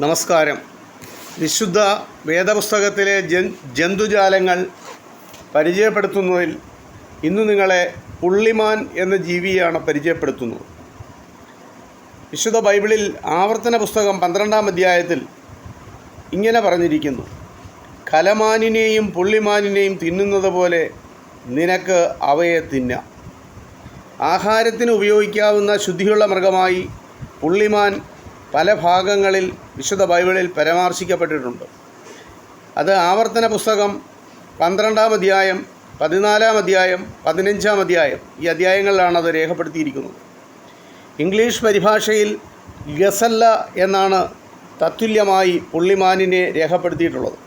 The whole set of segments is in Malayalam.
നമസ്കാരം. വിശുദ്ധ വേദപുസ്തകത്തിലെ ജൻ ജന്തുജാലങ്ങൾ പരിചയപ്പെടുത്തുന്നതിൽ ഇന്ന് നിങ്ങളെ പുള്ളിമാൻ എന്ന ജീവിയാണ് പരിചയപ്പെടുത്തുന്നത്. വിശുദ്ധ ബൈബിളിൽ ആവർത്തന പുസ്തകം പന്ത്രണ്ടാം അധ്യായത്തിൽ ഇങ്ങനെ പറഞ്ഞിരിക്കുന്നു. കലമാനിനെയും പുള്ളിമാനിനെയും തിന്നുന്നത് പോലെ നിനക്ക് അവയെ തിന്നാം. ആഹാരത്തിന് ഉപയോഗിക്കാവുന്ന ശുദ്ധിയുള്ള മൃഗമായി പുള്ളിമാൻ പല ഭാഗങ്ങളിൽ വിശുദ്ധ ബൈബിളിൽ പരാമർശിക്കപ്പെട്ടിട്ടുണ്ട്. അത് ആവർത്തന പുസ്തകം പന്ത്രണ്ടാം അധ്യായം പതിനാലാം അധ്യായം പതിനഞ്ചാം അധ്യായം ഈ അധ്യായങ്ങളിലാണ് അത് രേഖപ്പെടുത്തിയിരിക്കുന്നത്. ഇംഗ്ലീഷ് പരിഭാഷയിൽ ഗസല്ല എന്നാണ് തത്തുല്യമായി പുള്ളിമാനിനെ രേഖപ്പെടുത്തിയിട്ടുള്ളത്.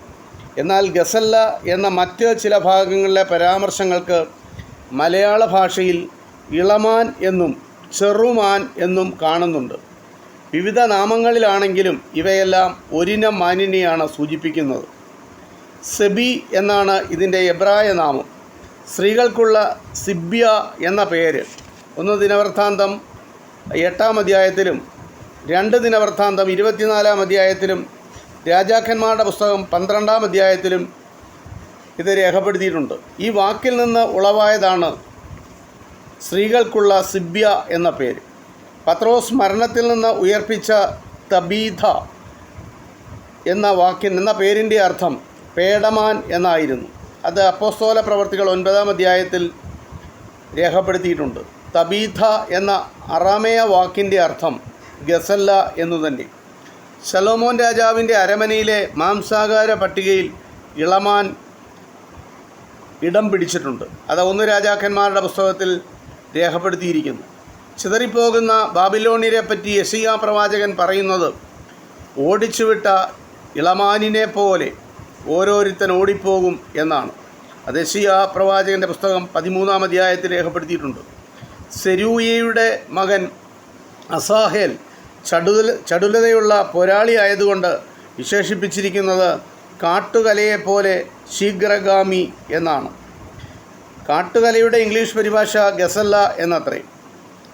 എന്നാൽ ഗസല്ല എന്ന മറ്റ് ചില ഭാഗങ്ങളിലെ പരാമർശങ്ങൾക്ക് മലയാള ഭാഷയിൽ ഇളമാൻ എന്നും ചെറുമാൻ എന്നും കാണുന്നുണ്ട്. വിവിധ നാമങ്ങളിലാണെങ്കിലും ഇവയെല്ലാം ഒരിനം മാനിനെയാണ് സൂചിപ്പിക്കുന്നത്. സെബി എന്നാണ് ഇതിന്റെ എബ്രായ നാമം. സ്ത്രീകൾക്കുള്ള സിബ്യ എന്ന പേര്. ഒന്ന് ദിനവൃത്താന്തം എട്ടാം അധ്യായത്തിലും രണ്ട് ദിനവൃത്താന്തം ഇരുപത്തിനാലാം അധ്യായത്തിലും രാജാക്കന്മാരുടെ പുസ്തകം പന്ത്രണ്ടാം അധ്യായത്തിലും ഇത് രേഖപ്പെടുത്തിയിട്ടുണ്ട്. ഈ വാക്കിൽ നിന്ന് ഉളവായതാണ് സ്ത്രീകൾക്കുള്ള സിബ്യ എന്ന പേര്. പത്രോസ് മരണത്തിൽ നിന്ന് ഉയർപ്പിച്ച തബീധ എന്ന വാക്കിൻ എന്ന പേരിന്റെ അർത്ഥം പേടമാൻ എന്നായിരുന്നു. അത് അപ്പോസ്തോല പ്രവർത്തികൾ ഒൻപതാം അധ്യായത്തിൽ രേഖപ്പെടുത്തിയിട്ടുണ്ട്. തബീധ എന്ന അറാമയ വാക്കിന്റെ അർത്ഥം ഗസല്ല എന്നു തന്നെ. ശലോമോൻ രാജാവിന്റെ അരമനയിലെ മാംസാകാര പട്ടികയിൽ ഇളമാൻ ഇടം പിടിച്ചിട്ടുണ്ട്. അത് ഒന്ന് രാജാക്കന്മാരുടെ പുസ്തകത്തിൽ രേഖപ്പെടുത്തിയിരിക്കുന്നു. ചിതറിപ്പോകുന്ന ബാബിലോണിനെ പറ്റി യസിയ പ്രവാചകൻ പറയുന്നത് ഓടിച്ചുവിട്ട ഇളമാനിനെ പോലെ ഓരോരുത്തൻ ഓടിപ്പോകും എന്നാണ്. അത് യസിയ പ്രവാചകന്റെ പുസ്തകം പതിമൂന്നാം അധ്യായത്തിൽ രേഖപ്പെടുത്തിയിട്ടുണ്ട്. സെരൂയയുടെ മകൻ അസാഹേൽ ചടുല ചടുലതയുള്ള പോരാളി ആയതുകൊണ്ട് വിശേഷിപ്പിച്ചിരിക്കുന്നത് കാട്ടുകലയെപ്പോലെ ശീഘ്രഗാമി എന്നാണ്. കാട്ടുകലയുടെ ഇംഗ്ലീഷ് പരിഭാഷ ഗസല്ല എന്നത്രേ.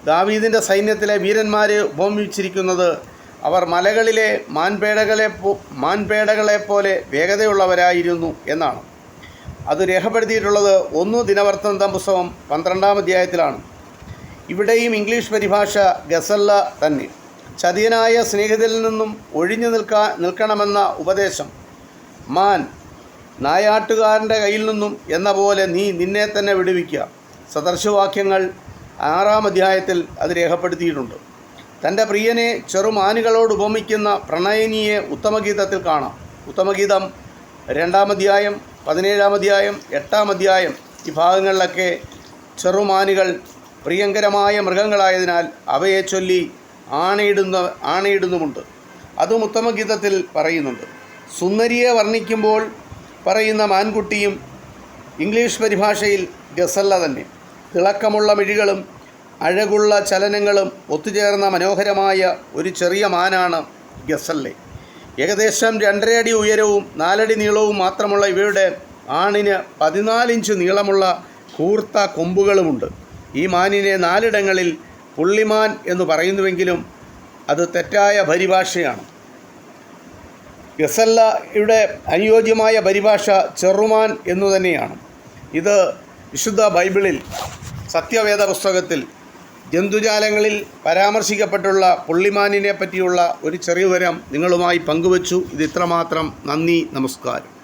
ദാവീദിന്റെ സൈന്യത്തിലെ വീരന്മാർ ഉപമിച്ചിരിക്കുന്നത് അവർ മലകളിലെ മാൻപേടകളെ പോ- മാൻപേടകളെ പോലെ വേഗതയുള്ളവരായിരുന്നു എന്നാണ്. അത് രേഖപ്പെടുത്തിയിട്ടുള്ളത് ഒന്ന് ദിനവർത്തന്ത പുസ്തകം പന്ത്രണ്ടാം അധ്യായത്തിലാണ്. ഇവിടെയും ഇംഗ്ലീഷ് പരിഭാഷ ഗസല്ല തന്നെ. ചതിയനായ സ്നേഹിതരിൽ നിന്നും ഒഴിഞ്ഞു നിൽക്കാ നിൽക്കണമെന്ന ഉപദേശം. മാൻ നായാട്ടുകാരന്റെ കയ്യിൽ നിന്നും എന്ന പോലെ നീ നിന്നെ തന്നെ വിടുവിക്കുക. സദർശവാക്യങ്ങൾ ആറാം അധ്യായത്തിൽ അത് രേഖപ്പെടുത്തിയിട്ടുണ്ട്. തന്റെ പ്രിയനെ ചെറുമാനുകളോട് ഉപമിക്കുന്ന പ്രണയിനിയെ ഉത്തമഗീതത്തിൽ കാണാം. ഉത്തമഗീതം രണ്ടാം അധ്യായം പതിനേഴാം അധ്യായം എട്ടാം അധ്യായം ഈ ഭാഗങ്ങളിലൊക്കെ ചെറുമാനുകൾ പ്രിയങ്കരമായ മൃഗങ്ങളായതിനാൽ അവയെ ചൊല്ലി ആണയിടുന്ന ആണയിടുന്നുമുണ്ട്. അതും ഉത്തമഗീതത്തിൽ പറയുന്നുണ്ട്. സുന്ദരിയെ വർണിക്കുമ്പോൾ പറയുന്ന മാൻകുട്ടിയും ഇംഗ്ലീഷ് പരിഭാഷയിൽ ഗസല്ല തന്നെ. തിളക്കമുള്ള മിഴികളും അഴകുള്ള ചലനങ്ങളും ഒത്തുചേർന്ന മനോഹരമായ ഒരു ചെറിയ മാനാണ് ഗസല്ലെ. ഏകദേശം രണ്ടര അടി ഉയരവും നാലടി നീളവും മാത്രമുള്ള ഇവയുടെ ആണിന് പതിനാലിഞ്ച് നീളമുള്ള കൂർത്ത കൊമ്പുകളുമുണ്ട്. ഈ മാനിനെ നാലിടങ്ങളിൽ പുള്ളിമാൻ എന്ന് പറയുന്നുവെങ്കിലും അത് തെറ്റായ പരിഭാഷയാണ്. ഗസല്ലയുടെ അനുയോജ്യമായ പരിഭാഷ ചെറുമാൻ എന്നു തന്നെയാണ്. ഇത് വിശുദ്ധ ബൈബിളിൽ സത്യവേദ പുസ്തകത്തിൽ ജന്തുജാലങ്ങളിൽ പരാമർശിക്കപ്പെട്ടുള്ള പുള്ളിമാനിനെ പറ്റിയുള്ള ഒരു ചെറിയ വിവരം നിങ്ങളുമായി പങ്കുവച്ചു. ഇത് ഇത്രമാത്രം. നന്ദി നമസ്കാരം.